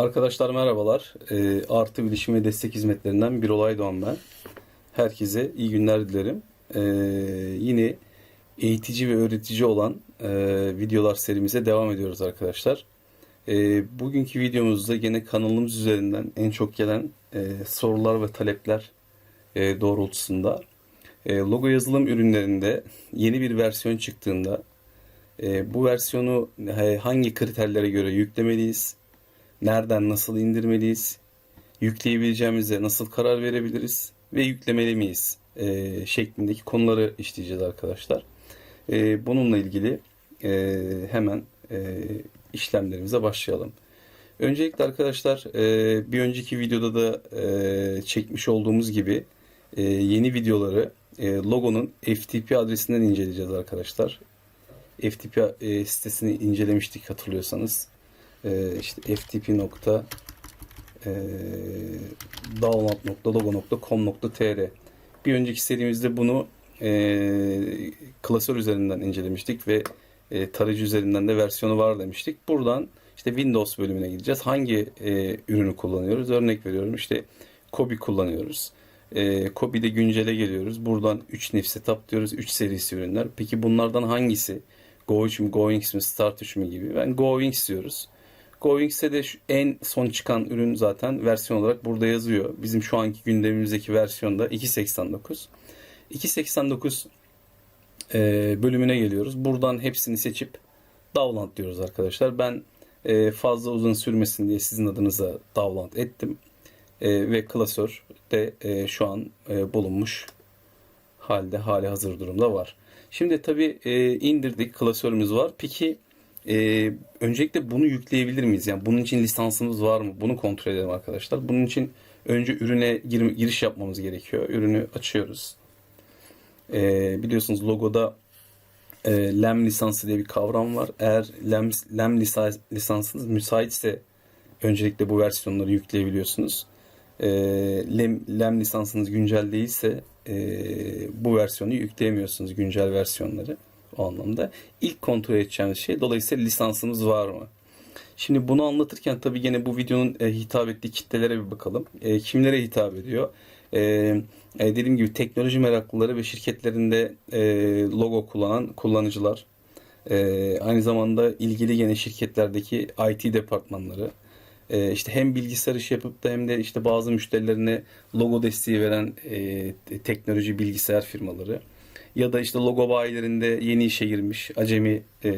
Arkadaşlar merhabalar. Ee, artı bilişim ve destek hizmetlerinden bir olay doğan ben. Herkese iyi günler dilerim. Ee, yine eğitici ve öğretici olan e, videolar serimize devam ediyoruz arkadaşlar. Ee, bugünkü videomuzda gene kanalımız üzerinden en çok gelen e, sorular ve talepler e, doğrultusunda e, logo yazılım ürünlerinde yeni bir versiyon çıktığında e, bu versiyonu e, hangi kriterlere göre yüklemeliyiz? Nereden nasıl indirmeliyiz? Yükleyebileceğimize nasıl karar verebiliriz? Ve yüklemeli miyiz? E, şeklindeki konuları işleyeceğiz arkadaşlar. E, bununla ilgili e, hemen e, işlemlerimize başlayalım. Öncelikle arkadaşlar e, bir önceki videoda da e, çekmiş olduğumuz gibi e, yeni videoları e, logonun FTP adresinden inceleyeceğiz arkadaşlar. FTP e, sitesini incelemiştik hatırlıyorsanız. E, işte ftp nokta e, download.logo.com.tr Bir önceki serimizde bunu e, klasör üzerinden incelemiştik ve e, tarayıcı üzerinden de versiyonu var demiştik. Buradan işte Windows bölümüne gideceğiz. Hangi e, ürünü kullanıyoruz? Örnek veriyorum işte Kobi kullanıyoruz. E, Kobi'de güncele geliyoruz. Buradan 3 nif setup diyoruz. 3 serisi ürünler. Peki bunlardan hangisi? Go 3 mü, Go Wings mi, Start 3 mü gibi. Ben Go Wings diyoruz. Go Wings'e de en son çıkan ürün zaten versiyon olarak burada yazıyor. Bizim şu anki gündemimizdeki versiyonda 2.89. 2.89 e, bölümüne geliyoruz. Buradan hepsini seçip download diyoruz arkadaşlar. Ben e, fazla uzun sürmesin diye sizin adınıza download ettim. E, ve klasör de e, şu an e, bulunmuş halde hali hazır durumda var. Şimdi tabi e, indirdik klasörümüz var. Peki e, öncelikle bunu yükleyebilir miyiz? Yani bunun için lisansımız var mı? Bunu kontrol edelim arkadaşlar. Bunun için önce ürüne gir- giriş yapmamız gerekiyor. Ürünü açıyoruz. E, biliyorsunuz logoda e, LEM lisansı diye bir kavram var. Eğer LEM, LEM lisa- lisansınız müsaitse öncelikle bu versiyonları yükleyebiliyorsunuz. E, LEM, LEM lisansınız güncel değilse e, bu versiyonu yükleyemiyorsunuz güncel versiyonları o anlamda. İlk kontrol edeceğimiz şey dolayısıyla lisansımız var mı? Şimdi bunu anlatırken tabii gene bu videonun e, hitap ettiği kitlelere bir bakalım. E, kimlere hitap ediyor? E, e, dediğim gibi teknoloji meraklıları ve şirketlerinde e, logo kullanan kullanıcılar. E, aynı zamanda ilgili gene şirketlerdeki IT departmanları. E, işte hem bilgisayar işi yapıp da hem de işte bazı müşterilerine logo desteği veren e, teknoloji bilgisayar firmaları ya da işte logo bayilerinde yeni işe girmiş acemi e,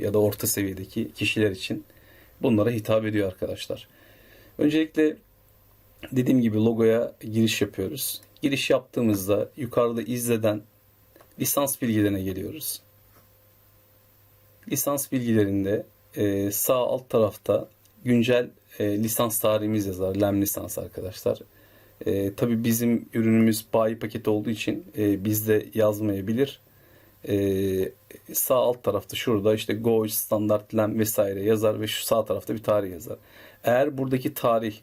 ya da orta seviyedeki kişiler için bunlara hitap ediyor arkadaşlar. Öncelikle dediğim gibi logoya giriş yapıyoruz. Giriş yaptığımızda yukarıda izleden lisans bilgilerine geliyoruz. Lisans bilgilerinde e, sağ alt tarafta güncel e, lisans tarihimiz yazar. LEM lisans arkadaşlar. E, tabii bizim ürünümüz bayi paket olduğu için e, bizde yazmayabilir. E, sağ alt tarafta şurada işte Go standart lem vesaire yazar ve şu sağ tarafta bir tarih yazar. Eğer buradaki tarih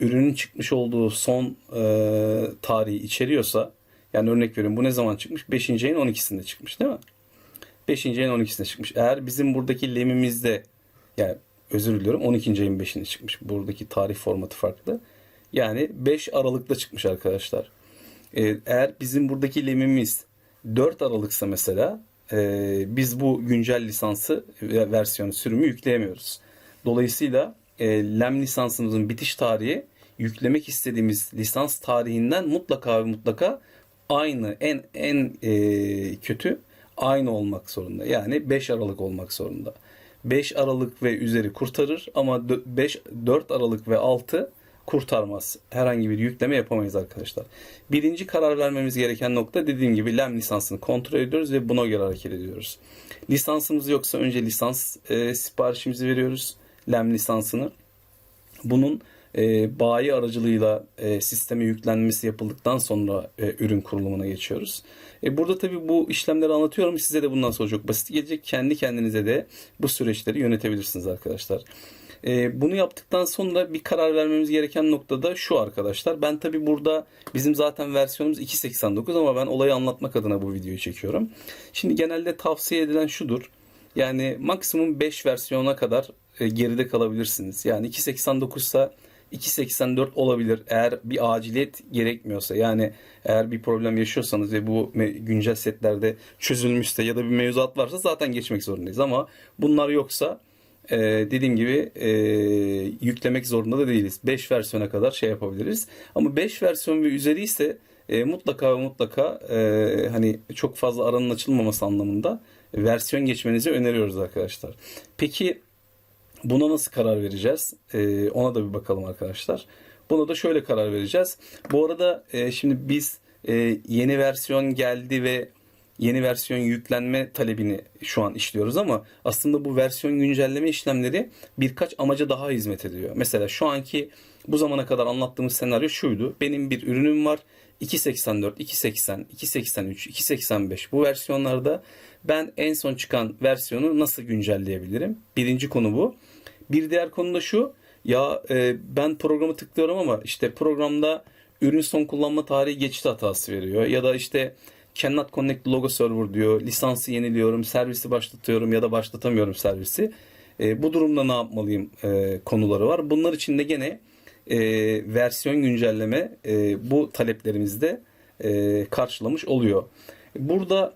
ürünün çıkmış olduğu son e, tarihi içeriyorsa yani örnek veriyorum bu ne zaman çıkmış? 5. ayın 12'sinde çıkmış değil mi? 5. ayın 12'sinde çıkmış. Eğer bizim buradaki lemimizde yani özür diliyorum 12. ayın 5'inde çıkmış. Buradaki tarih formatı farklı. Yani 5 Aralık'ta çıkmış arkadaşlar. Ee, eğer bizim buradaki lemimiz 4 Aralık'sa mesela e, biz bu güncel lisansı ve versiyonu sürümü yükleyemiyoruz. Dolayısıyla e, lem lisansımızın bitiş tarihi yüklemek istediğimiz lisans tarihinden mutlaka ve mutlaka aynı en en e, kötü aynı olmak zorunda. Yani 5 Aralık olmak zorunda. 5 Aralık ve üzeri kurtarır ama 5 4 Aralık ve altı kurtarmaz. Herhangi bir yükleme yapamayız arkadaşlar. Birinci karar vermemiz gereken nokta dediğim gibi LEM lisansını kontrol ediyoruz ve buna göre hareket ediyoruz. Lisansımız yoksa önce lisans e, siparişimizi veriyoruz. LEM lisansını. Bunun e, bayi aracılığıyla e, sisteme yüklenmesi yapıldıktan sonra e, ürün kurulumuna geçiyoruz. E, burada tabii bu işlemleri anlatıyorum. Size de bundan sonra çok basit gelecek. Kendi kendinize de bu süreçleri yönetebilirsiniz arkadaşlar. E, bunu yaptıktan sonra bir karar vermemiz gereken noktada şu arkadaşlar. Ben tabi burada bizim zaten versiyonumuz 2.89 ama ben olayı anlatmak adına bu videoyu çekiyorum. Şimdi genelde tavsiye edilen şudur. Yani maksimum 5 versiyona kadar e, geride kalabilirsiniz. Yani 2.89 ise 2.84 olabilir eğer bir aciliyet gerekmiyorsa. Yani eğer bir problem yaşıyorsanız ve bu güncel setlerde çözülmüşse ya da bir mevzuat varsa zaten geçmek zorundayız. Ama bunlar yoksa e, dediğim gibi e, yüklemek zorunda da değiliz. 5 versiyona kadar şey yapabiliriz. Ama 5 versiyon ve üzeri ise e, mutlaka ve mutlaka e, hani çok fazla aranın açılmaması anlamında versiyon geçmenizi öneriyoruz arkadaşlar. Peki Buna nasıl karar vereceğiz? Ee, ona da bir bakalım arkadaşlar. Buna da şöyle karar vereceğiz. Bu arada e, şimdi biz e, yeni versiyon geldi ve yeni versiyon yüklenme talebini şu an işliyoruz ama aslında bu versiyon güncelleme işlemleri birkaç amaca daha hizmet ediyor. Mesela şu anki bu zamana kadar anlattığımız senaryo şuydu. Benim bir ürünüm var. 2.84, 2.80, 2.83, 2.85 bu versiyonlarda ben en son çıkan versiyonu nasıl güncelleyebilirim? Birinci konu bu. Bir diğer konu da şu. Ya e, ben programı tıklıyorum ama işte programda ürün son kullanma tarihi geçti hatası veriyor. Ya da işte cannot connect logo server diyor. Lisansı yeniliyorum, servisi başlatıyorum ya da başlatamıyorum servisi. E, bu durumda ne yapmalıyım e, konuları var. Bunlar için de gene e, versiyon güncelleme e, bu taleplerimizde e, karşılamış oluyor. Burada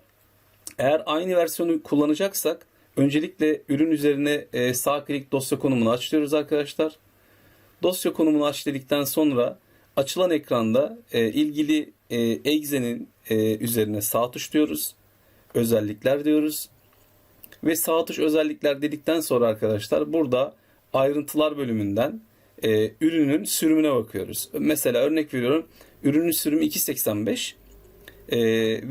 eğer aynı versiyonu kullanacaksak öncelikle ürün üzerine e, sağ klik dosya konumunu açıyoruz arkadaşlar. Dosya konumunu aç dedikten sonra açılan ekranda e, ilgili e, egzenin e, üzerine sağ tuş diyoruz. Özellikler diyoruz. Ve sağ tuş özellikler dedikten sonra arkadaşlar burada ayrıntılar bölümünden e, ürünün sürümüne bakıyoruz. Mesela örnek veriyorum. Ürünün sürümü 2.85 e,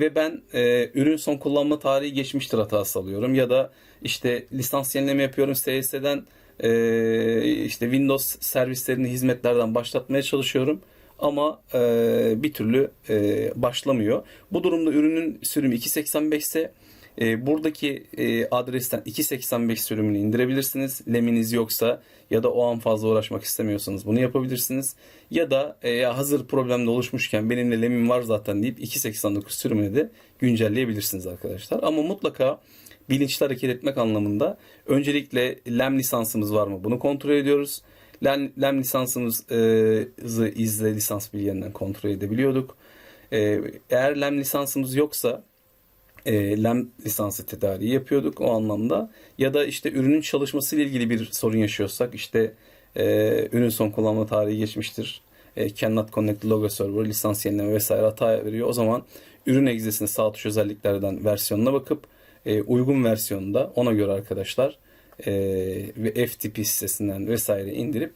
ve ben e, ürün son kullanma tarihi geçmiştir hatası alıyorum. Ya da işte lisans yenileme yapıyorum CS'den e, işte Windows servislerini hizmetlerden başlatmaya çalışıyorum. Ama e, bir türlü e, başlamıyor. Bu durumda ürünün sürümü 2.85 ise e, buradaki e, adresten 2.85 sürümünü indirebilirsiniz. Leminiz yoksa ya da o an fazla uğraşmak istemiyorsanız bunu yapabilirsiniz. Ya da e, hazır problemde oluşmuşken benimle lemim var zaten deyip 2.89 sürümünü de güncelleyebilirsiniz arkadaşlar. Ama mutlaka bilinçli hareket etmek anlamında öncelikle lem lisansımız var mı bunu kontrol ediyoruz. Lem, lem lisansımızı izle lisans bilgilerinden kontrol edebiliyorduk. E, eğer lem lisansımız yoksa e, LEM lisansı tedariği yapıyorduk o anlamda. Ya da işte ürünün çalışması ile ilgili bir sorun yaşıyorsak işte e, ürün son kullanma tarihi geçmiştir. E, cannot connect logo server, lisans yenileme vesaire hata veriyor. O zaman ürün egzesine sağ tuş özelliklerden versiyonuna bakıp e, uygun versiyonda ona göre arkadaşlar e, ve FTP sitesinden vesaire indirip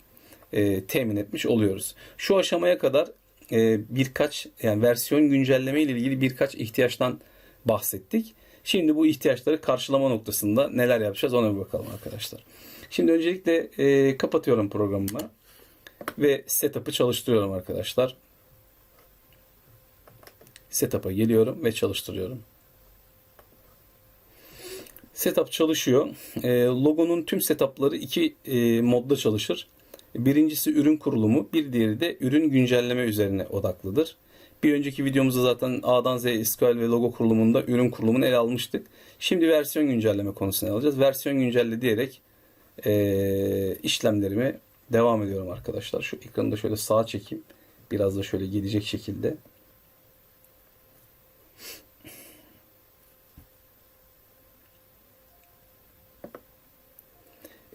e, temin etmiş oluyoruz. Şu aşamaya kadar e, birkaç yani versiyon güncelleme ile ilgili birkaç ihtiyaçtan bahsettik. Şimdi bu ihtiyaçları karşılama noktasında neler yapacağız ona bir bakalım arkadaşlar. Şimdi öncelikle e, kapatıyorum programımı ve setup'ı çalıştırıyorum arkadaşlar. Setup'a geliyorum ve çalıştırıyorum. Setup çalışıyor. E, logonun tüm setup'ları iki e, modda çalışır. Birincisi ürün kurulumu, bir diğeri de ürün güncelleme üzerine odaklıdır. Bir önceki videomuzda zaten A'dan Z SQL ve logo kurulumunda ürün kurulumunu ele almıştık. Şimdi versiyon güncelleme konusunu alacağız. Versiyon güncelle diyerek e, işlemlerime devam ediyorum arkadaşlar. Şu ekranı da şöyle sağa çekeyim. Biraz da şöyle gelecek şekilde.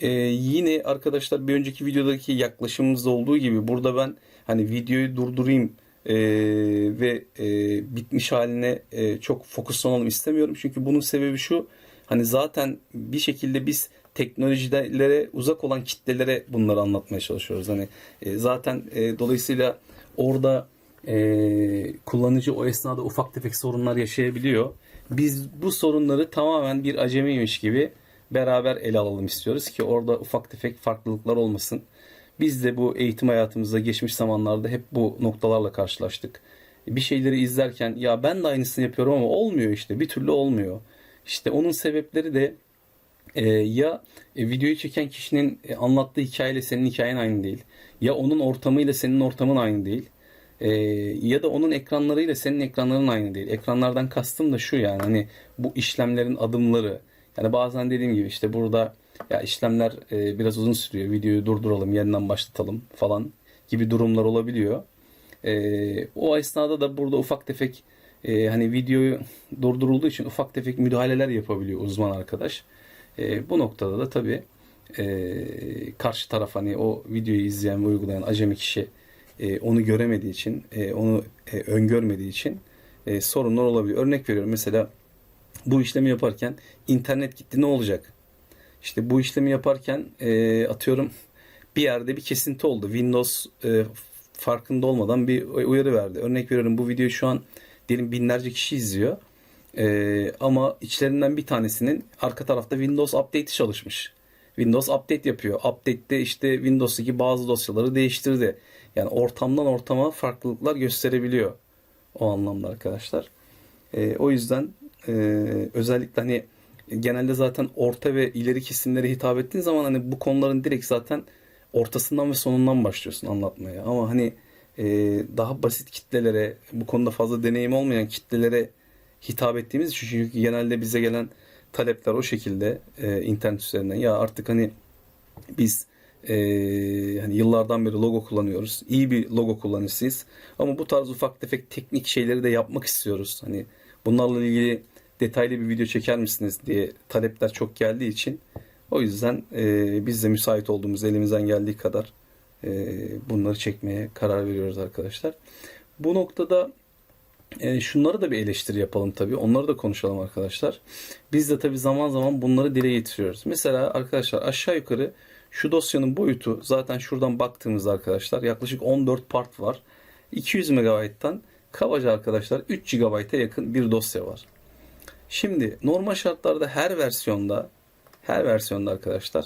Ee, yine arkadaşlar bir önceki videodaki yaklaşımımızda olduğu gibi burada ben hani videoyu durdurayım e, ve e, bitmiş haline e, çok fokuslanalım istemiyorum. Çünkü bunun sebebi şu hani zaten bir şekilde biz teknolojilere uzak olan kitlelere bunları anlatmaya çalışıyoruz. Hani e, zaten e, dolayısıyla orada e, kullanıcı o esnada ufak tefek sorunlar yaşayabiliyor. Biz bu sorunları tamamen bir acemiymiş gibi beraber ele alalım istiyoruz ki orada ufak tefek farklılıklar olmasın. Biz de bu eğitim hayatımızda geçmiş zamanlarda hep bu noktalarla karşılaştık. Bir şeyleri izlerken ya ben de aynısını yapıyorum ama olmuyor işte bir türlü olmuyor. İşte onun sebepleri de e, ya e, videoyu çeken kişinin e, anlattığı hikayeyle senin hikayen aynı değil. Ya onun ortamıyla senin ortamın aynı değil. E, ya da onun ekranlarıyla senin ekranların aynı değil. Ekranlardan kastım da şu yani hani bu işlemlerin adımları. Yani bazen dediğim gibi işte burada ya işlemler e, biraz uzun sürüyor. Videoyu durduralım, yeniden başlatalım falan gibi durumlar olabiliyor. E, o esnada da burada ufak tefek e, hani videoyu durdurulduğu için ufak tefek müdahaleler yapabiliyor uzman arkadaş. E, bu noktada da tabii e, karşı taraf hani o videoyu izleyen ve uygulayan acemi kişi e, onu göremediği için, e, onu e, öngörmediği için e, sorunlar olabiliyor. Örnek veriyorum mesela bu işlemi yaparken internet gitti ne olacak? İşte bu işlemi yaparken e, atıyorum bir yerde bir kesinti oldu. Windows e, farkında olmadan bir uyarı verdi. Örnek veriyorum bu videoyu şu an diyelim binlerce kişi izliyor. E, ama içlerinden bir tanesinin arka tarafta Windows Update'i çalışmış. Windows Update yapıyor. Update'te işte Windows'taki bazı dosyaları değiştirdi. Yani ortamdan ortama farklılıklar gösterebiliyor. O anlamda arkadaşlar. E, o yüzden e, özellikle hani genelde zaten orta ve ileri kesimlere hitap ettiğin zaman hani bu konuların direkt zaten ortasından ve sonundan başlıyorsun anlatmaya. Ama hani e, daha basit kitlelere, bu konuda fazla deneyim olmayan kitlelere hitap ettiğimiz için çünkü genelde bize gelen talepler o şekilde e, internet üzerinden. Ya artık hani biz e, hani yıllardan beri logo kullanıyoruz. İyi bir logo kullanıcısıyız. Ama bu tarz ufak tefek teknik şeyleri de yapmak istiyoruz. Hani bunlarla ilgili detaylı bir video çeker misiniz diye talepler çok geldiği için o yüzden e, biz de müsait olduğumuz elimizden geldiği kadar e, bunları çekmeye karar veriyoruz arkadaşlar. Bu noktada e, şunları da bir eleştiri yapalım tabii. Onları da konuşalım arkadaşlar. Biz de tabii zaman zaman bunları dile getiriyoruz. Mesela arkadaşlar aşağı yukarı şu dosyanın boyutu zaten şuradan baktığımızda arkadaşlar yaklaşık 14 part var. 200 MB'tan kabaca arkadaşlar 3 GB'a yakın bir dosya var. Şimdi normal şartlarda her versiyonda her versiyonda arkadaşlar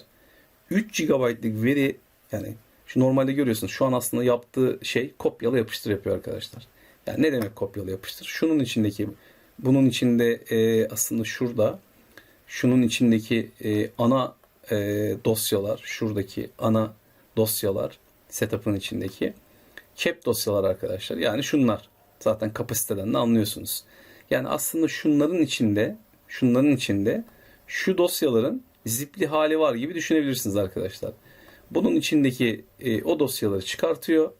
3 GB'lık veri yani şu normalde görüyorsunuz şu an aslında yaptığı şey kopyala yapıştır yapıyor arkadaşlar. Yani ne demek kopyala yapıştır? Şunun içindeki bunun içinde e, aslında şurada şunun içindeki e, ana e, dosyalar şuradaki ana dosyalar setup'ın içindeki cap dosyalar arkadaşlar. Yani şunlar. Zaten kapasiteden de anlıyorsunuz. Yani aslında şunların içinde şunların içinde şu dosyaların zipli hali var gibi düşünebilirsiniz arkadaşlar. Bunun içindeki e, o dosyaları çıkartıyor.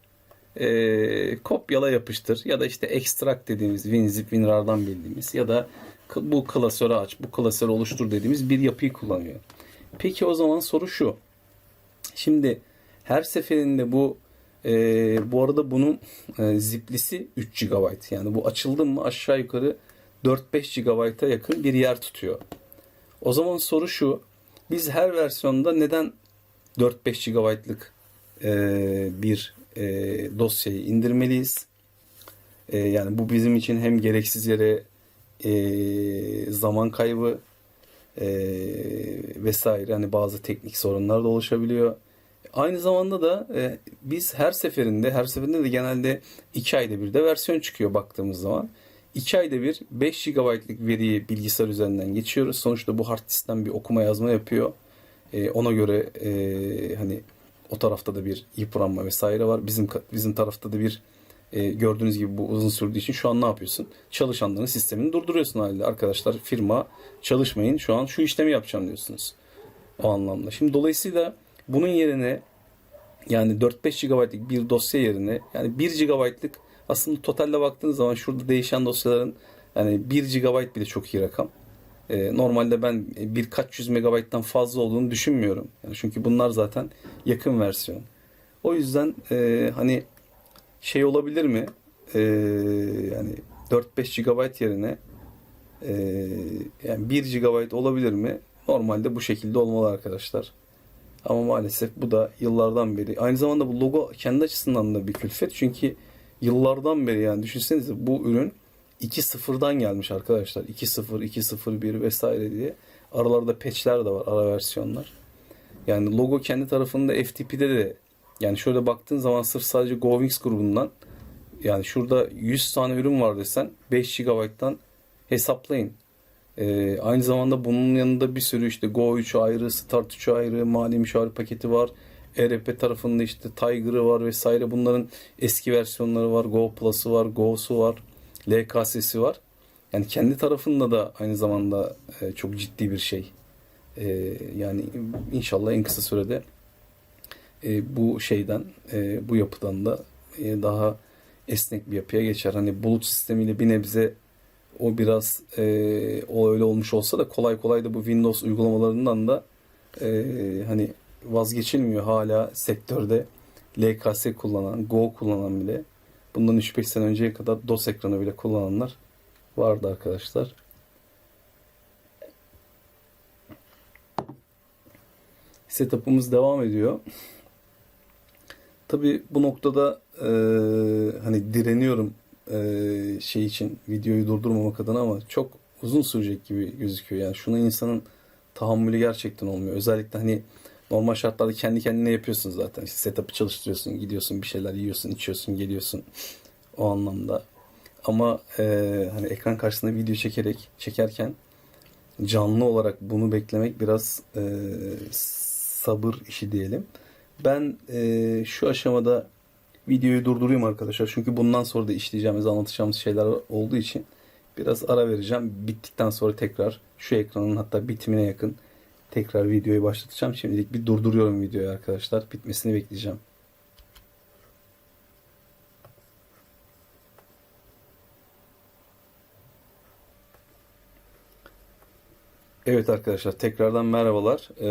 E, kopyala yapıştır ya da işte extract dediğimiz WinZip, WinRAR'dan bildiğimiz ya da bu klasörü aç, bu klasörü oluştur dediğimiz bir yapıyı kullanıyor. Peki o zaman soru şu. Şimdi her seferinde bu e, bu arada bunun e, ziplisi 3 GB. Yani bu açıldı mı aşağı yukarı 4-5 GB'a yakın bir yer tutuyor. O zaman soru şu. Biz her versiyonda neden 4-5 GB'lık e, bir e, dosyayı indirmeliyiz? E, yani bu bizim için hem gereksiz yere e, zaman kaybı e, vesaire hani bazı teknik sorunlar da oluşabiliyor. Aynı zamanda da e, biz her seferinde her seferinde de genelde 2 ayda bir de versiyon çıkıyor baktığımız zaman. 2 ayda bir 5 GB'lık veriyi bilgisayar üzerinden geçiyoruz. Sonuçta bu hard diskten bir okuma yazma yapıyor. E, ona göre e, hani o tarafta da bir yıpranma vesaire var. Bizim bizim tarafta da bir e, gördüğünüz gibi bu uzun sürdüğü için şu an ne yapıyorsun? Çalışanların sistemini durduruyorsun halde. Arkadaşlar firma çalışmayın şu an şu işlemi yapacağım diyorsunuz. O anlamda. Şimdi dolayısıyla bunun yerine yani 4-5 GB'lık bir dosya yerine yani 1 GB'lık aslında totalde baktığınız zaman şurada değişen dosyaların yani 1 GB bile çok iyi rakam. Ee, normalde ben birkaç yüz megabayttan fazla olduğunu düşünmüyorum. Yani çünkü bunlar zaten yakın versiyon. O yüzden e, hani şey olabilir mi? E, yani 4-5 GB yerine e, yani 1 GB olabilir mi? Normalde bu şekilde olmalı arkadaşlar. Ama maalesef bu da yıllardan beri. Aynı zamanda bu logo kendi açısından da bir külfet. Çünkü yıllardan beri yani düşünsenize bu ürün 2.0'dan gelmiş arkadaşlar. 2.0, 2.01 vesaire diye. Aralarda patchler de var, ara versiyonlar. Yani logo kendi tarafında FTP'de de yani şöyle baktığın zaman sırf sadece GoWings grubundan yani şurada 100 tane ürün var desen 5 GB'dan hesaplayın. Ee, aynı zamanda bunun yanında bir sürü işte Go 3 ayrı, Start 3 ayrı, mali müşavir paketi var. ERP tarafında işte Tiger'ı var vesaire. Bunların eski versiyonları var. Go Plus'ı var, Go'su var, LKS'si var. Yani kendi tarafında da aynı zamanda e, çok ciddi bir şey. E, yani inşallah en kısa sürede e, bu şeyden, e, bu yapıdan da e, daha esnek bir yapıya geçer. Hani bulut sistemiyle bir nebze o biraz e, o öyle olmuş olsa da kolay kolay da bu Windows uygulamalarından da e, hani vazgeçilmiyor hala sektörde LKS kullanan, Go kullanan bile bundan 3-5 sene önceye kadar DOS ekranı bile kullananlar vardı arkadaşlar. Setup'ımız devam ediyor. Tabii bu noktada e, hani direniyorum e, şey için videoyu durdurmamak adına ama çok uzun sürecek gibi gözüküyor. Yani şuna insanın tahammülü gerçekten olmuyor. Özellikle hani normal şartlarda kendi kendine yapıyorsun zaten. İşte setup'ı çalıştırıyorsun, gidiyorsun bir şeyler yiyorsun, içiyorsun, geliyorsun. O anlamda. Ama e, hani ekran karşısında video çekerek çekerken canlı olarak bunu beklemek biraz e, sabır işi diyelim. Ben e, şu aşamada videoyu durdurayım arkadaşlar. Çünkü bundan sonra da işleyeceğimiz, anlatacağımız şeyler olduğu için biraz ara vereceğim. Bittikten sonra tekrar şu ekranın hatta bitimine yakın tekrar videoyu başlatacağım. Şimdilik bir durduruyorum videoyu arkadaşlar. Bitmesini bekleyeceğim. Evet arkadaşlar tekrardan merhabalar. Ee,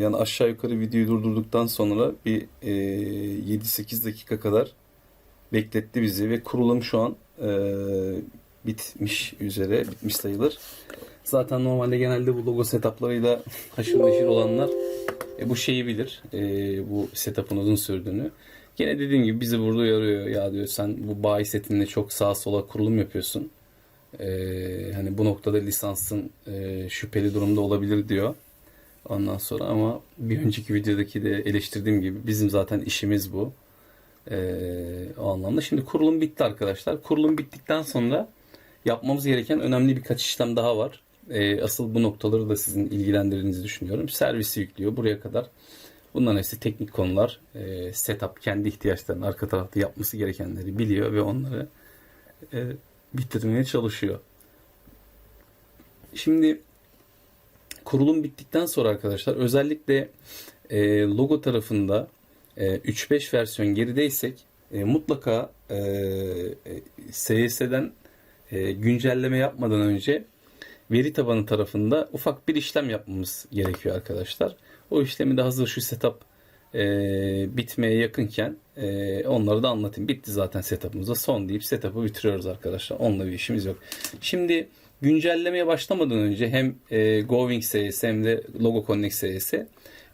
yani aşağı yukarı videoyu durdurduktan sonra bir e, 7-8 dakika kadar bekletti bizi ve kurulum şu an e, bitmiş üzere, bitmiş sayılır. Zaten normalde genelde bu logo setuplarıyla haşır neşir olanlar e, bu şeyi bilir. E, bu setup'ın uzun sürdüğünü. Gene dediğim gibi bizi burada uyarıyor. Ya diyor sen bu bayi setinle çok sağa sola kurulum yapıyorsun. Ee, hani bu noktada lisansın e, şüpheli durumda olabilir diyor. Ondan sonra ama bir önceki videodaki de eleştirdiğim gibi bizim zaten işimiz bu. Ee, o anlamda. Şimdi kurulum bitti arkadaşlar. Kurulum bittikten sonra yapmamız gereken önemli birkaç işlem daha var. Ee, asıl bu noktaları da sizin ilgilendirdiğinizi düşünüyorum. Servisi yüklüyor buraya kadar. Bunların hepsi teknik konular. Ee, setup kendi ihtiyaçlarını arka tarafta yapması gerekenleri biliyor ve onları e, bitirmeye çalışıyor. Şimdi kurulum bittikten sonra arkadaşlar özellikle e, logo tarafında e, 3.5 versiyon gerideysek e, mutlaka e, SS'den e, güncelleme yapmadan önce veri tabanı tarafında ufak bir işlem yapmamız gerekiyor arkadaşlar. O işlemi de hazır şu setup e, bitmeye yakınken e, onları da anlatayım. Bitti zaten setup'ımızda. Son deyip setup'ı bitiriyoruz arkadaşlar. Onunla bir işimiz yok. Şimdi güncellemeye başlamadan önce hem e, Going CS hem de Logo Connect CS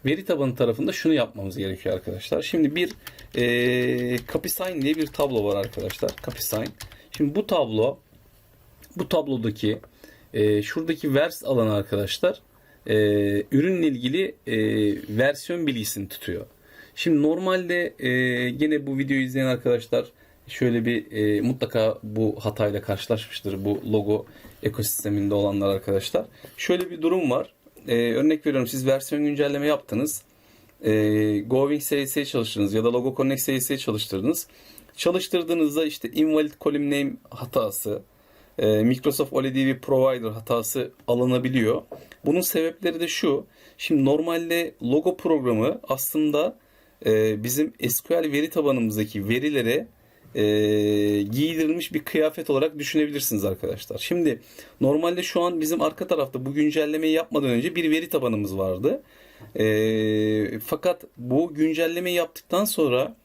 veri tabanı tarafında şunu yapmamız gerekiyor arkadaşlar. Şimdi bir e, CopySign diye bir tablo var arkadaşlar. CopySign. Şimdi bu tablo bu tablodaki e, şuradaki vers alanı arkadaşlar e, ürünle ilgili e, versiyon bilgisini tutuyor. Şimdi normalde e, yine bu videoyu izleyen arkadaşlar şöyle bir e, mutlaka bu hatayla karşılaşmıştır bu logo ekosisteminde olanlar arkadaşlar. Şöyle bir durum var. E, örnek veriyorum siz versiyon güncelleme yaptınız. E, Going CS'ye çalıştırdınız ya da Logo Connect CS'ye çalıştırdınız. Çalıştırdığınızda işte invalid column name hatası, Microsoft OLED Provider hatası alınabiliyor. Bunun sebepleri de şu. Şimdi normalde logo programı aslında e, bizim SQL veri tabanımızdaki verilere e, giydirilmiş bir kıyafet olarak düşünebilirsiniz arkadaşlar. Şimdi normalde şu an bizim arka tarafta bu güncellemeyi yapmadan önce bir veri tabanımız vardı. E, fakat bu güncellemeyi yaptıktan sonra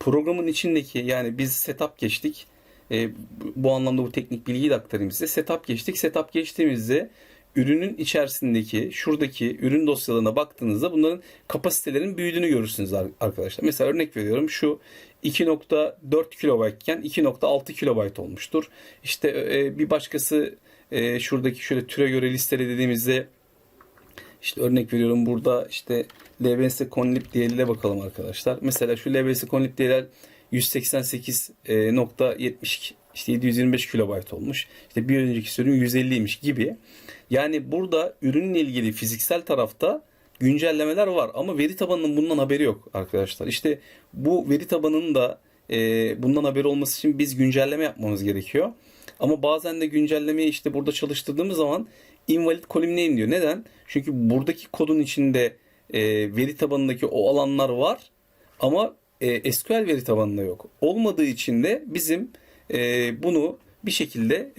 programın içindeki yani biz setup geçtik. E, bu anlamda bu teknik bilgiyi de aktarayım size. Setup geçtik. Setup geçtiğimizde ürünün içerisindeki şuradaki ürün dosyalarına baktığınızda bunların kapasitelerin büyüdüğünü görürsünüz arkadaşlar. Mesela örnek veriyorum şu 2.4 kilobayt iken 2.6 kilobayt olmuştur. İşte e, bir başkası e, şuradaki şöyle türe göre listele dediğimizde işte örnek veriyorum burada işte LBS Conlib DLL'e bakalım arkadaşlar. Mesela şu LBS Conlib DLL 188.72 işte 725 kilobayt olmuş. İşte bir önceki sürüm 150'ymiş gibi. Yani burada ürünle ilgili fiziksel tarafta güncellemeler var ama veri tabanının bundan haberi yok arkadaşlar. İşte bu veri tabanının da e, bundan haberi olması için biz güncelleme yapmamız gerekiyor. Ama bazen de güncellemeyi işte burada çalıştırdığımız zaman invalid column name diyor. Neden? Çünkü buradaki kodun içinde e, veri tabanındaki o alanlar var ama e, SQL veri tabanında yok. Olmadığı için de bizim e, bunu bir şekilde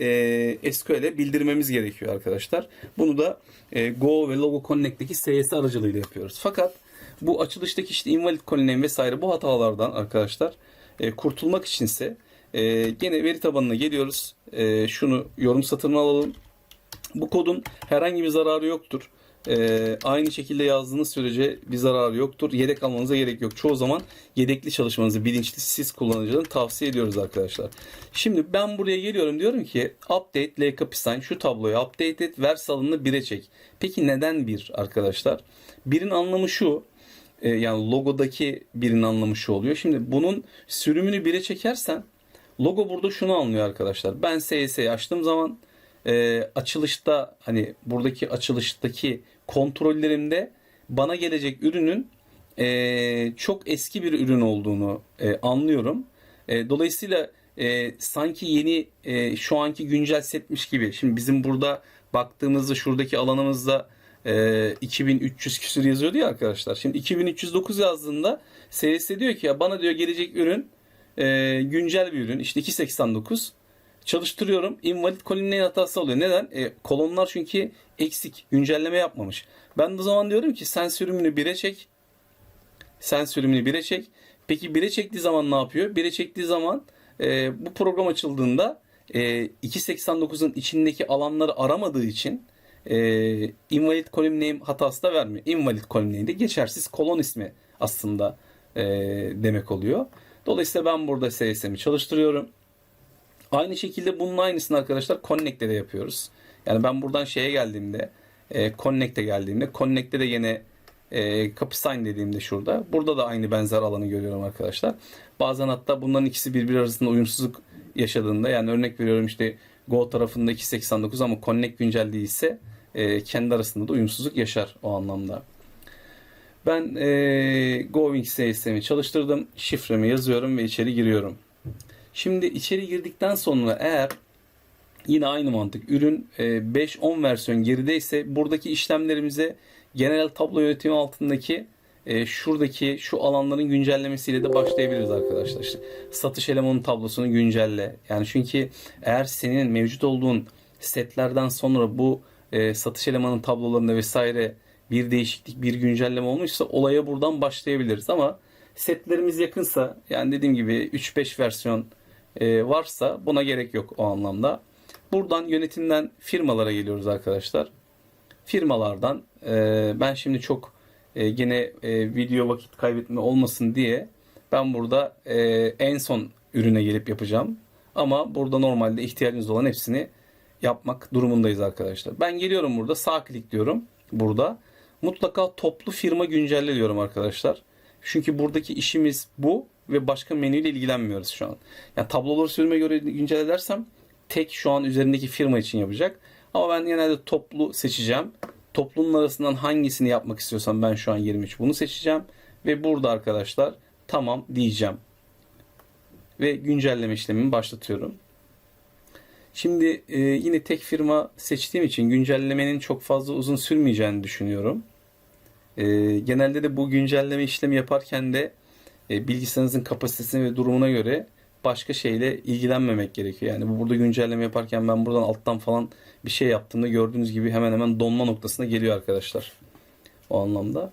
e, SQL'e bildirmemiz gerekiyor arkadaşlar. Bunu da e, Go ve Logo Connect'teki CS aracılığıyla yapıyoruz. Fakat bu açılıştaki işte invalid column name vesaire bu hatalardan arkadaşlar e, kurtulmak içinse e, gene veri tabanına geliyoruz. E, şunu yorum satırına alalım. Bu kodun herhangi bir zararı yoktur. Ee, aynı şekilde yazdığınız sürece bir zararı yoktur. Yedek almanıza gerek yok. Çoğu zaman yedekli çalışmanızı bilinçli siz kullanıcıların tavsiye ediyoruz arkadaşlar. Şimdi ben buraya geliyorum diyorum ki update lk sign şu tabloyu update et vers alanını 1'e çek. Peki neden 1 arkadaşlar? 1'in anlamı şu. e, yani logodaki birin anlamı şu oluyor. Şimdi bunun sürümünü 1'e çekersen logo burada şunu anlıyor arkadaşlar. Ben CS'yi açtığım zaman e, açılışta hani buradaki açılıştaki kontrollerimde bana gelecek ürünün e, çok eski bir ürün olduğunu e, anlıyorum. E, dolayısıyla e, sanki yeni e, şu anki güncel setmiş gibi. Şimdi bizim burada baktığımızda şuradaki alanımızda e, 2300 küsür yazıyordu ya arkadaşlar. Şimdi 2309 yazdığında CS diyor ki ya bana diyor gelecek ürün e, güncel bir ürün. İşte 289 çalıştırıyorum. Invalid column hatası oluyor. Neden? E, kolonlar çünkü eksik. Güncelleme yapmamış. Ben de o zaman diyorum ki sen sürümünü 1'e çek. Sen sürümünü 1'e çek. Peki 1'e çektiği zaman ne yapıyor? 1'e çektiği zaman e, bu program açıldığında e, 289'un içindeki alanları aramadığı için e, invalid column name hatası da vermiyor. Invalid column name de geçersiz kolon ismi aslında e, demek oluyor. Dolayısıyla ben burada CSM'i çalıştırıyorum. Aynı şekilde bunun aynısını arkadaşlar Connect'te de yapıyoruz. Yani ben buradan şeye geldiğimde e, Connect'e geldiğimde Connect'te de yine e, copy sign dediğimde şurada. Burada da aynı benzer alanı görüyorum arkadaşlar. Bazen hatta bunların ikisi birbiri arasında uyumsuzluk yaşadığında yani örnek veriyorum işte Go tarafında 289 ama Connect güncel değilse e, kendi arasında da uyumsuzluk yaşar o anlamda. Ben e, Going CSM'i çalıştırdım. Şifremi yazıyorum ve içeri giriyorum. Şimdi içeri girdikten sonra eğer yine aynı mantık ürün e, 5-10 versiyon gerideyse buradaki işlemlerimize genel tablo yönetimi altındaki e, şuradaki şu alanların güncellemesiyle de başlayabiliriz arkadaşlar. İşte satış elemanı tablosunu güncelle. Yani çünkü eğer senin mevcut olduğun setlerden sonra bu e, satış elemanı tablolarında vesaire bir değişiklik, bir güncelleme olmuşsa olaya buradan başlayabiliriz ama setlerimiz yakınsa yani dediğim gibi 3-5 versiyon e, varsa buna gerek yok o anlamda. Buradan yönetimden firmalara geliyoruz arkadaşlar. Firmalardan e, ben şimdi çok e, gene e, video vakit kaybetme olmasın diye ben burada en son ürüne gelip yapacağım. Ama burada normalde ihtiyacınız olan hepsini yapmak durumundayız arkadaşlar. Ben geliyorum burada sağ klik diyorum burada. Mutlaka toplu firma güncelle diyorum arkadaşlar. Çünkü buradaki işimiz bu ve başka menüyle ilgilenmiyoruz şu an. Yani tabloları sürüme göre güncel edersem tek şu an üzerindeki firma için yapacak. Ama ben genelde toplu seçeceğim. Toplunun arasından hangisini yapmak istiyorsam ben şu an 23 bunu seçeceğim. Ve burada arkadaşlar tamam diyeceğim. Ve güncelleme işlemimi başlatıyorum. Şimdi e, yine tek firma seçtiğim için güncellemenin çok fazla uzun sürmeyeceğini düşünüyorum. E, genelde de bu güncelleme işlemi yaparken de e, bilgisayarınızın kapasitesine ve durumuna göre başka şeyle ilgilenmemek gerekiyor. Yani bu burada güncelleme yaparken ben buradan alttan falan bir şey yaptığımda gördüğünüz gibi hemen hemen donma noktasına geliyor arkadaşlar. O anlamda.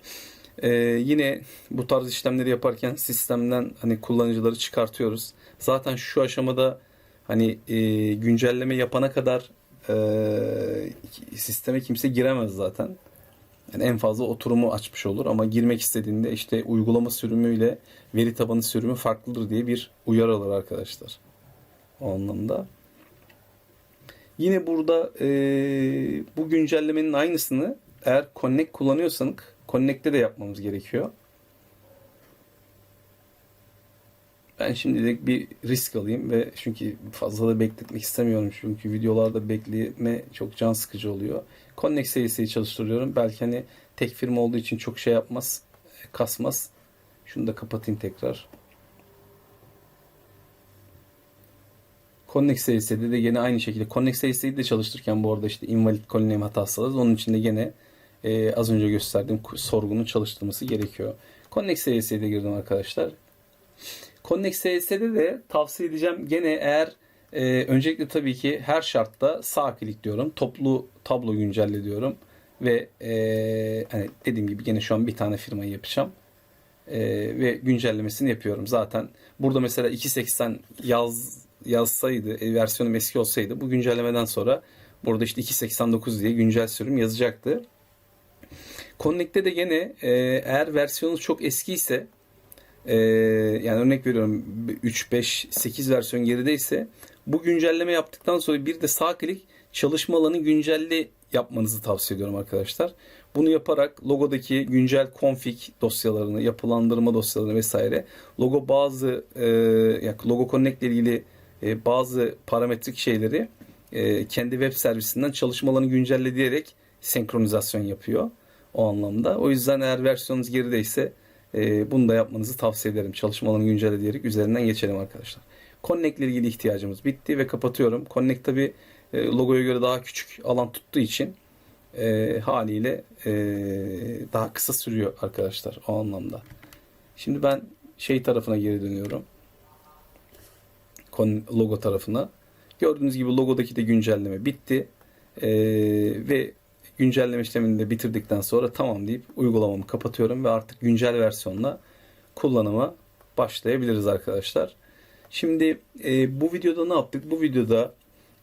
Ee, yine bu tarz işlemleri yaparken sistemden hani kullanıcıları çıkartıyoruz. Zaten şu aşamada hani e, güncelleme yapana kadar e, sisteme kimse giremez zaten. Yani en fazla oturumu açmış olur ama girmek istediğinde işte uygulama sürümüyle veri tabanı sürümü farklıdır diye bir uyarı alır arkadaşlar. O anlamda. Yine burada e, bu güncellemenin aynısını eğer Connect kullanıyorsanız Connect'te de yapmamız gerekiyor. Ben şimdilik bir risk alayım ve çünkü fazla da bekletmek istemiyorum. Çünkü videolarda bekleme çok can sıkıcı oluyor. Connect serisiyi çalıştırıyorum. Belki hani tek firma olduğu için çok şey yapmaz, kasmaz. Şunu da kapatayım tekrar. Connect CS'de de yine aynı şekilde. Connect CS'yi de çalıştırırken bu arada işte invalid calling name hatası alırız. Onun için de yine e, az önce gösterdiğim sorgunun çalıştırması gerekiyor. Connect de girdim arkadaşlar. Connect CS'de de tavsiye edeceğim gene eğer e, öncelikle tabii ki her şartta sağ klik diyorum. Toplu tablo güncelle diyorum. Ve e, hani dediğim gibi gene şu an bir tane firmayı yapacağım. E, ve güncellemesini yapıyorum. Zaten burada mesela 2.80 yaz yazsaydı, e, versiyonum eski olsaydı bu güncellemeden sonra burada işte 2.89 diye güncel sürüm yazacaktı. Connect'te de gene e, eğer versiyonunuz çok eskiyse e, yani örnek veriyorum 3, 5, 8 versiyon gerideyse bu güncelleme yaptıktan sonra bir de sağ klik çalışma alanı güncelli yapmanızı tavsiye ediyorum arkadaşlar. Bunu yaparak logodaki güncel config dosyalarını, yapılandırma dosyalarını vesaire logo bazı e, logo connect ile ilgili e, bazı parametrik şeyleri e, kendi web servisinden çalışma alanı güncelle diyerek senkronizasyon yapıyor o anlamda. O yüzden eğer versiyonunuz gerideyse e, bunu da yapmanızı tavsiye ederim. Çalışma alanı güncelle diyerek üzerinden geçelim arkadaşlar. Connect ile ilgili ihtiyacımız bitti ve kapatıyorum. Connect tabi e, logoya göre daha küçük alan tuttuğu için e, haliyle e, daha kısa sürüyor arkadaşlar o anlamda. Şimdi ben şey tarafına geri dönüyorum. Logo tarafına. Gördüğünüz gibi logodaki de güncelleme bitti. E, ve güncelleme işlemini de bitirdikten sonra tamam deyip uygulamamı kapatıyorum ve artık güncel versiyonla kullanıma başlayabiliriz arkadaşlar. Şimdi e, bu videoda ne yaptık? Bu videoda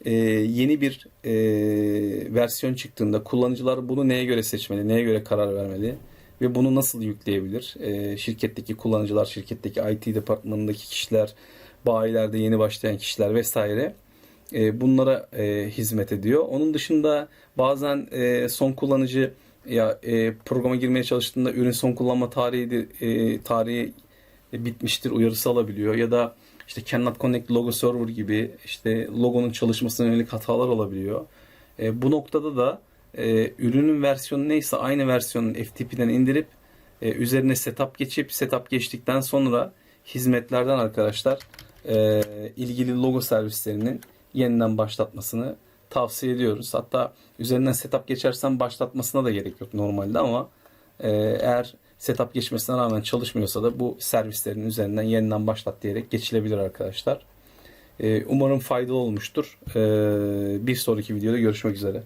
e, yeni bir e, versiyon çıktığında kullanıcılar bunu neye göre seçmeli, neye göre karar vermeli ve bunu nasıl yükleyebilir? E, şirketteki kullanıcılar, şirketteki IT departmanındaki kişiler, bayilerde yeni başlayan kişiler vesaire e, bunlara e, hizmet ediyor. Onun dışında bazen e, son kullanıcı ya e, programa girmeye çalıştığında ürün son kullanma tarihi e, tarihi bitmiştir uyarısı alabiliyor ya da işte cannot connect logo server gibi işte logonun çalışmasına yönelik hatalar olabiliyor. E, bu noktada da e, ürünün versiyonu neyse aynı versiyonun FTP'den indirip e, üzerine setup geçip setup geçtikten sonra hizmetlerden arkadaşlar e, ilgili logo servislerinin yeniden başlatmasını tavsiye ediyoruz. Hatta üzerinden setup geçersen başlatmasına da gerek yok normalde ama e, eğer setup geçmesine rağmen çalışmıyorsa da bu servislerin üzerinden yeniden başlat diyerek geçilebilir arkadaşlar. E, umarım faydalı olmuştur. E, bir sonraki videoda görüşmek üzere.